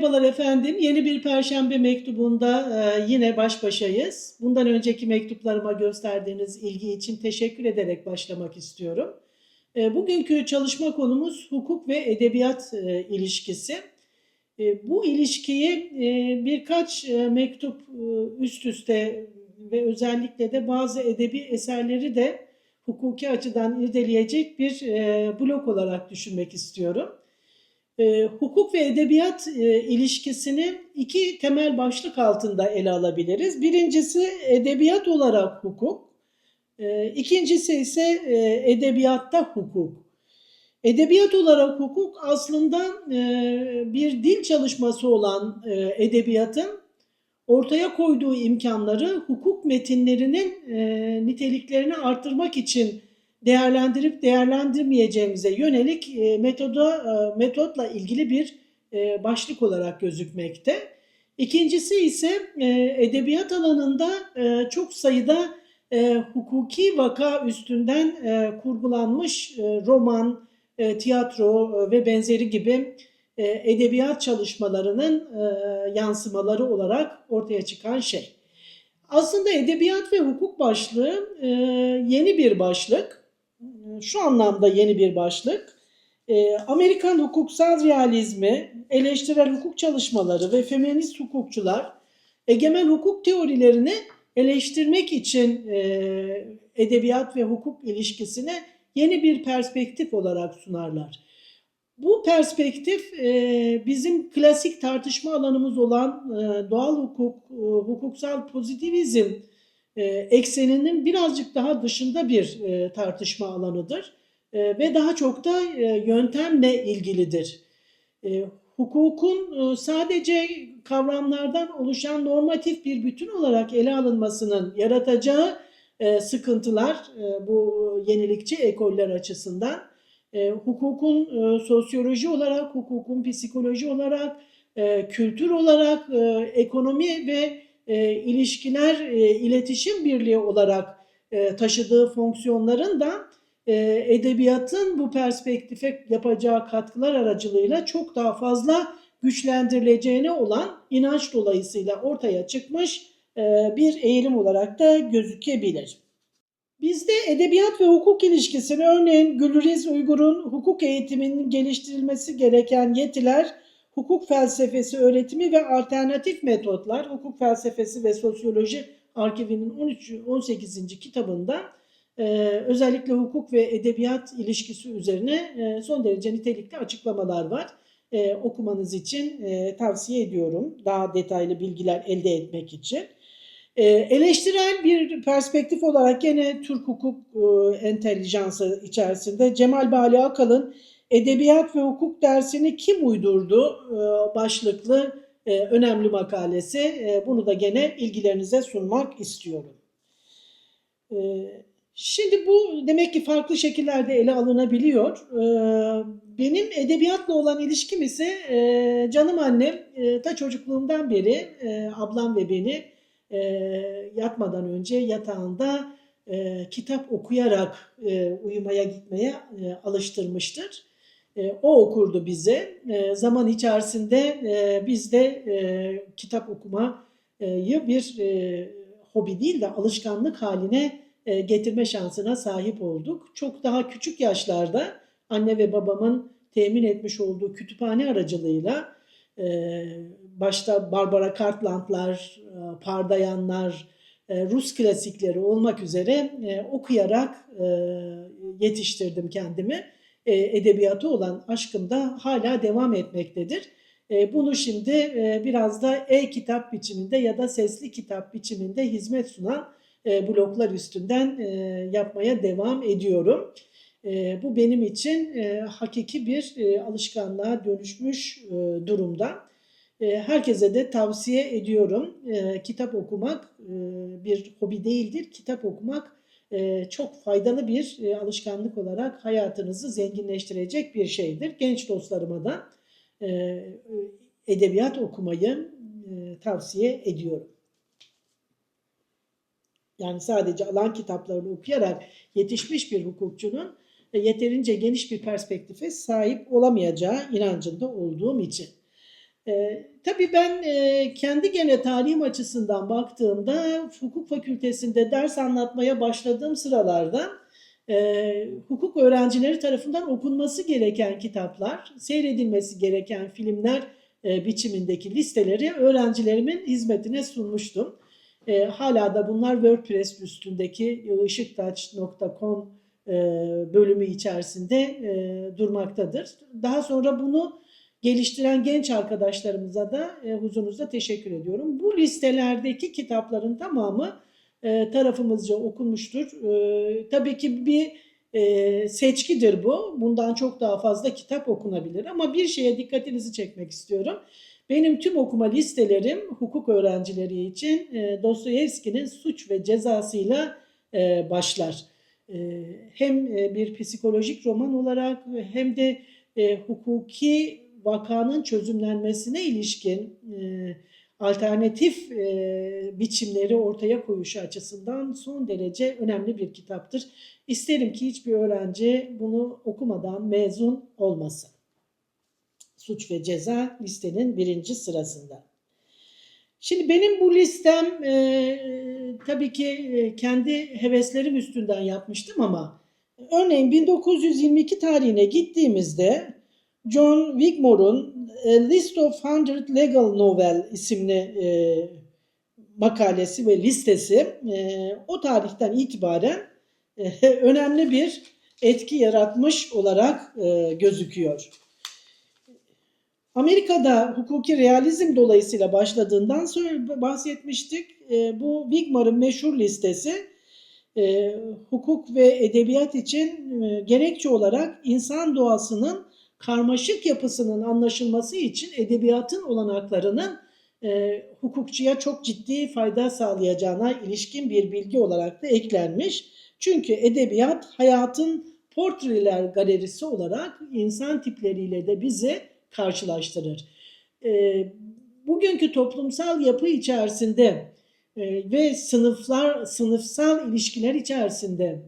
Merhabalar efendim. Yeni bir Perşembe mektubunda e, yine baş başayız. Bundan önceki mektuplarıma gösterdiğiniz ilgi için teşekkür ederek başlamak istiyorum. E, Bugünkü çalışma konumuz hukuk ve edebiyat e, ilişkisi. Bu ilişkiyi birkaç mektup üst üste ve özellikle de bazı edebi eserleri de hukuki açıdan irdeleyecek bir blok olarak düşünmek istiyorum. E, hukuk ve edebiyat e, ilişkisini iki temel başlık altında ele alabiliriz. Birincisi edebiyat olarak hukuk, e, ikincisi ise e, edebiyatta hukuk. Edebiyat olarak hukuk aslında e, bir dil çalışması olan e, edebiyatın ortaya koyduğu imkanları hukuk metinlerinin e, niteliklerini artırmak için değerlendirip değerlendirmeyeceğimize yönelik e, metoda e, metotla ilgili bir e, başlık olarak gözükmekte. İkincisi ise e, edebiyat alanında çok sayıda hukuki vaka üstünden e, kurgulanmış roman, tiyatro ve benzeri gibi edebiyat çalışmalarının yansımaları olarak ortaya çıkan şey. Aslında edebiyat ve hukuk başlığı yeni bir başlık. Şu anlamda yeni bir başlık. E, Amerikan hukuksal realizmi, eleştirel hukuk çalışmaları ve feminist hukukçular egemen hukuk teorilerini eleştirmek için e, edebiyat ve hukuk ilişkisine yeni bir perspektif olarak sunarlar. Bu perspektif e, bizim klasik tartışma alanımız olan e, doğal hukuk, e, hukuksal pozitivizm e, ekseninin birazcık daha dışında bir e, tartışma alanıdır E, ve daha çok da yöntemle ilgilidir. Hukukun sadece kavramlardan oluşan normatif bir bütün olarak ele alınmasının yaratacağı sıkıntılar bu yenilikçi ekoller açısından hukukun sosyoloji olarak, hukukun psikoloji olarak, kültür olarak, ekonomi ve e, ilişkiler, e, iletişim birliği olarak e, taşıdığı fonksiyonların da e, edebiyatın bu perspektife yapacağı katkılar aracılığıyla çok daha fazla güçlendirileceğine olan inanç dolayısıyla ortaya çıkmış e, bir eğilim olarak da gözükebilir. Bizde edebiyat ve hukuk ilişkisini örneğin Gülriz Uygur'un hukuk eğitiminin geliştirilmesi gereken yetiler, hukuk felsefesi öğretimi ve alternatif metotlar, hukuk felsefesi ve sosyoloji arkivinin 13 18. kitabında e, özellikle hukuk ve edebiyat ilişkisi üzerine e, son derece nitelikli açıklamalar var. E, okumanız için e, tavsiye ediyorum daha detaylı bilgiler elde etmek için. E, eleştirel bir perspektif olarak gene Türk hukuk e, entelijansı içerisinde Cemal Bali Akal'ın Edebiyat ve Hukuk dersini kim uydurdu e, başlıklı e, önemli makalesi. E, bunu da gene ilgilerinize sunmak istiyorum. E, şimdi bu demek ki farklı şekillerde ele alınabiliyor. E, benim edebiyatla olan ilişkim ise e, canım annem ta çocukluğumdan beri ablam ve beni yatmadan önce yatağında kitap okuyarak uyumaya gitmeye alıştırmıştır. E, o okurdu bize. E, zaman içerisinde e, biz de e, kitap okumayı bir e, hobi değil de alışkanlık haline e, getirme şansına sahip olduk. Çok daha küçük yaşlarda anne ve babamın temin etmiş olduğu kütüphane aracılığıyla e, başta Barbara Cartland'lar, e, Pardayanlar, e, Rus klasikleri olmak üzere e, okuyarak e, yetiştirdim kendimi. E, edebiyatı olan aşkım da hala devam etmektedir. E, bunu şimdi e, biraz da e-kitap biçiminde ya da sesli kitap biçiminde hizmet sunan e, bloklar üstünden e, yapmaya devam ediyorum. E, bu benim için e, hakiki bir e, alışkanlığa dönüşmüş e, durumda. E, herkese de tavsiye ediyorum. E, kitap okumak e, bir hobi değildir. Kitap okumak çok faydalı bir e, alışkanlık olarak hayatınızı zenginleştirecek bir şeydir. Genç dostlarıma da e, edebiyat okumayı e, tavsiye ediyorum. Yani sadece alan kitaplarını okuyarak yetişmiş bir hukukçunun e, yeterince geniş bir perspektife sahip olamayacağı inancında olduğum için. E, tabii ben e, kendi gene tarihim açısından baktığımda hukuk fakültesinde ders anlatmaya başladığım sıralarda e, hukuk öğrencileri tarafından okunması gereken kitaplar, seyredilmesi gereken filmler e, biçimindeki listeleri öğrencilerimin hizmetine sunmuştum. E, hala da bunlar WordPress üstündeki ışıktaç.com e, bölümü içerisinde e, durmaktadır. Daha sonra bunu geliştiren genç arkadaşlarımıza da e, huzurunuzda teşekkür ediyorum. Bu listelerdeki kitapların tamamı e, tarafımızca okunmuştur. E, tabii ki bir e, seçkidir bu. Bundan çok daha fazla kitap okunabilir. Ama bir şeye dikkatinizi çekmek istiyorum. Benim tüm okuma listelerim hukuk öğrencileri için e, Dostoyevski'nin Suç ve Cezası'yla e, başlar. E, hem e, bir psikolojik roman olarak hem de e, hukuki vakanın çözümlenmesine ilişkin e, alternatif e, biçimleri ortaya koyuşu açısından son derece önemli bir kitaptır. İsterim ki hiçbir öğrenci bunu okumadan mezun olmasın. Suç ve Ceza listenin birinci sırasında. Şimdi benim bu listem e, tabii ki e, kendi heveslerim üstünden yapmıştım ama örneğin 1922 tarihine gittiğimizde John Wigmore'un A List of 100 Legal Novel isimli e, makalesi ve listesi e, o tarihten itibaren e, önemli bir etki yaratmış olarak e, gözüküyor. Amerika'da hukuki realizm dolayısıyla başladığından sonra bahsetmiştik. E, bu Wigmore'ın meşhur listesi e, hukuk ve edebiyat için e, gerekçe olarak insan doğasının karmaşık yapısının anlaşılması için edebiyatın olanaklarının e, hukukçuya çok ciddi fayda sağlayacağına ilişkin bir bilgi olarak da eklenmiş. Çünkü edebiyat hayatın portreler galerisi olarak insan tipleriyle de bizi karşılaştırır. E, bugünkü toplumsal yapı içerisinde e, ve sınıflar sınıfsal ilişkiler içerisinde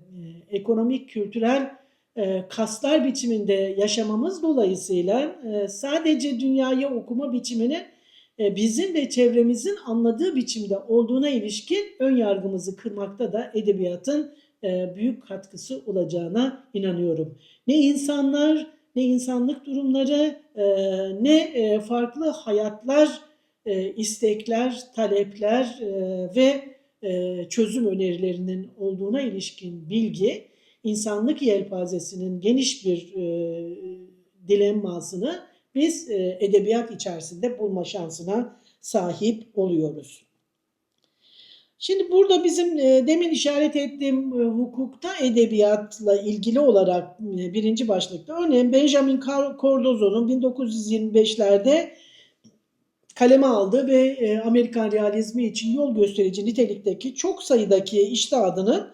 e, ekonomik, kültürel e, kaslar biçiminde yaşamamız dolayısıyla e, sadece dünyayı okuma biçiminin e, bizim ve çevremizin anladığı biçimde olduğuna ilişkin ön yargımızı kırmakta da edebiyatın e, büyük katkısı olacağına inanıyorum. Ne insanlar, ne insanlık durumları, e, ne e, farklı hayatlar, e, istekler, talepler e, ve e, çözüm önerilerinin olduğuna ilişkin bilgi insanlık yelpazesinin geniş bir e, dilemmasını biz e, edebiyat içerisinde bulma şansına sahip oluyoruz. Şimdi burada bizim e, demin işaret ettiğim e, hukukta edebiyatla ilgili olarak e, birinci başlıkta örneğin Benjamin Cardozo'nun 1925'lerde kaleme aldığı ve e, Amerikan realizmi için yol gösterici nitelikteki çok sayıdaki iştihadının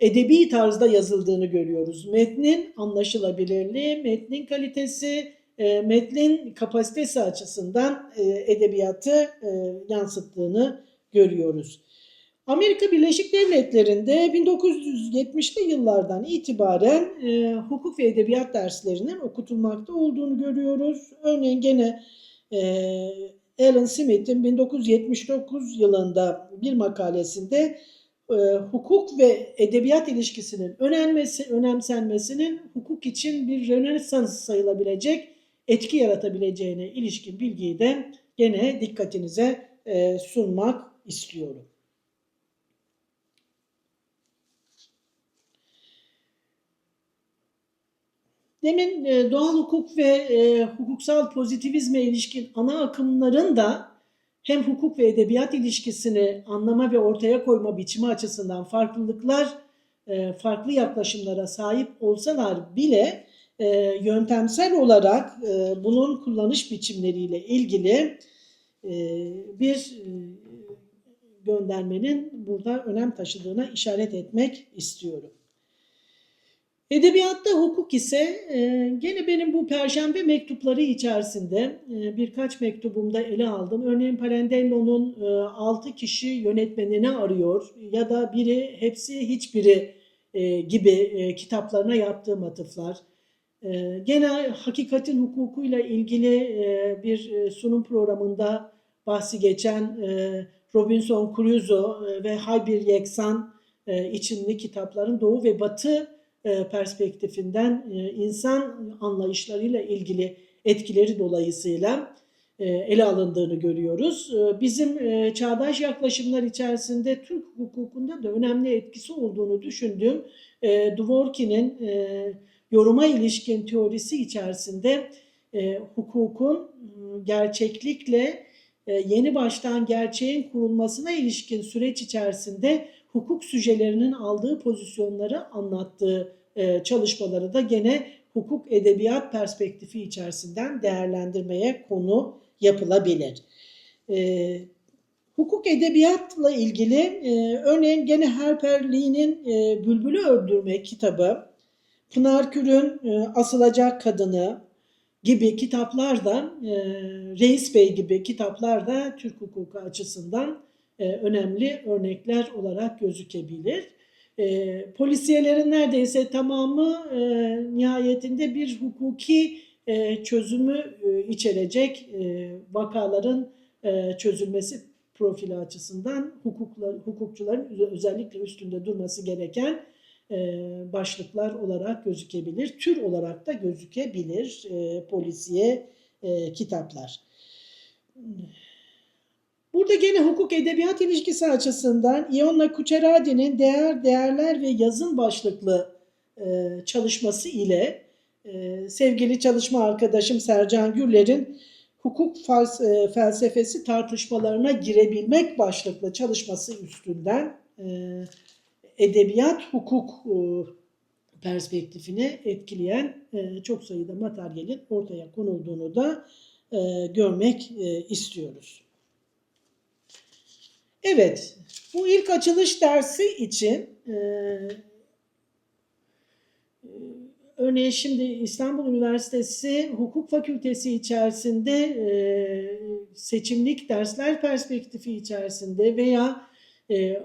edebi tarzda yazıldığını görüyoruz. Metnin anlaşılabilirliği, metnin kalitesi, e, metnin kapasitesi açısından e, edebiyatı e, yansıttığını görüyoruz. Amerika Birleşik Devletleri'nde 1970'li yıllardan itibaren hukuk ve edebiyat derslerinin okutulmakta olduğunu görüyoruz. Örneğin gene Alan Smith'in 1979 yılında bir makalesinde e, hukuk ve edebiyat ilişkisinin önemlisi, önemsenmesinin hukuk için bir rönesans sayılabilecek etki yaratabileceğine ilişkin bilgiyi de gene dikkatinize e, sunmak istiyorum. Demin e, doğal hukuk ve e, hukuksal pozitivizme ilişkin ana akımların da hem hukuk ve edebiyat ilişkisini anlama ve ortaya koyma biçimi açısından farklılıklar, e, farklı yaklaşımlara sahip olsalar bile e, yöntemsel olarak e, bunun kullanış biçimleriyle ilgili bir göndermenin burada önem taşıdığına işaret etmek istiyorum. Edebiyatta hukuk ise e, gene benim bu perşembe mektupları içerisinde e, birkaç mektubumda ele aldım. Örneğin Parendello'nun e, 6 kişi yönetmenini arıyor ya da biri hepsi hiçbiri e, gibi e, kitaplarına yaptığım atıflar. E, gene hakikatin hukukuyla ilgili e, bir e, sunum programında bahsi geçen e, Robinson Crusoe e, ve Haybir Yeksan e, içinli kitapların Doğu ve Batı perspektifinden e, insan anlayışlarıyla ilgili etkileri dolayısıyla e, ele alındığını görüyoruz. E, Bizim e, çağdaş yaklaşımlar içerisinde Türk hukukunda da önemli etkisi olduğunu düşündüğüm e, Dworkin'in e, yoruma ilişkin teorisi içerisinde e, hukukun e, gerçeklikle e, yeni baştan gerçeğin kurulmasına ilişkin süreç içerisinde hukuk süjelerinin aldığı pozisyonları anlattığı e, çalışmaları da gene hukuk edebiyat perspektifi içerisinden değerlendirmeye konu yapılabilir. E, hukuk edebiyatla ilgili e, örneğin gene Harper Lee'nin e, Bülbülü Öldürme kitabı, Pınar Kür'ün e, Asılacak Kadını gibi kitaplar da e, Reis Bey gibi kitaplar da Türk hukuku açısından e, önemli örnekler olarak gözükebilir. E, polisiyelerin neredeyse tamamı e, nihayetinde bir hukuki çözümü içerecek vakaların çözülmesi profili açısından hukukla, hukukçuların özellikle üstünde durması gereken başlıklar olarak gözükebilir. Tür olarak da gözükebilir polisiye kitaplar. Burada gene hukuk edebiyat ilişkisi açısından Ionna Kucheradi'nin Değer, Değerler ve Yazın başlıklı e, çalışması ile e, sevgili çalışma arkadaşım Sercan Gürler'in hukuk e, felsefesi tartışmalarına girebilmek başlıklı çalışması üstünden e, edebiyat hukuk e, perspektifini etkileyen çok sayıda materyalin ortaya konulduğunu da görmek istiyoruz. Evet, bu ilk açılış dersi için e, e, örneğin şimdi İstanbul Üniversitesi Hukuk Fakültesi içerisinde e, seçimlik dersler perspektifi içerisinde veya e,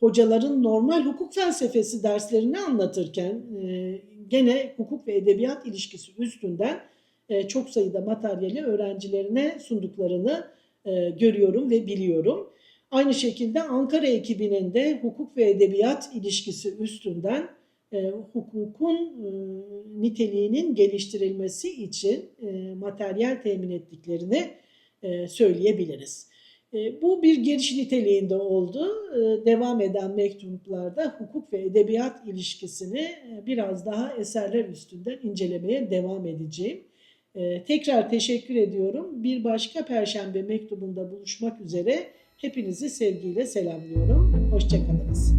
hocaların normal hukuk felsefesi derslerini anlatırken e, gene hukuk ve edebiyat ilişkisi üstünden e, çok sayıda materyali öğrencilerine sunduklarını e, görüyorum ve biliyorum. Aynı şekilde Ankara ekibinin de hukuk ve edebiyat ilişkisi üstünden e, hukukun e, niteliğinin geliştirilmesi için e, materyal temin ettiklerini e, söyleyebiliriz. E, bu bir giriş niteliğinde oldu. E, devam eden mektuplarda hukuk ve edebiyat ilişkisini e, biraz daha eserler üstünden incelemeye devam edeceğim. E, tekrar teşekkür ediyorum. Bir başka Perşembe mektubunda buluşmak üzere hepinizi sevgiyle selamlıyorum. Hoşçakalınız.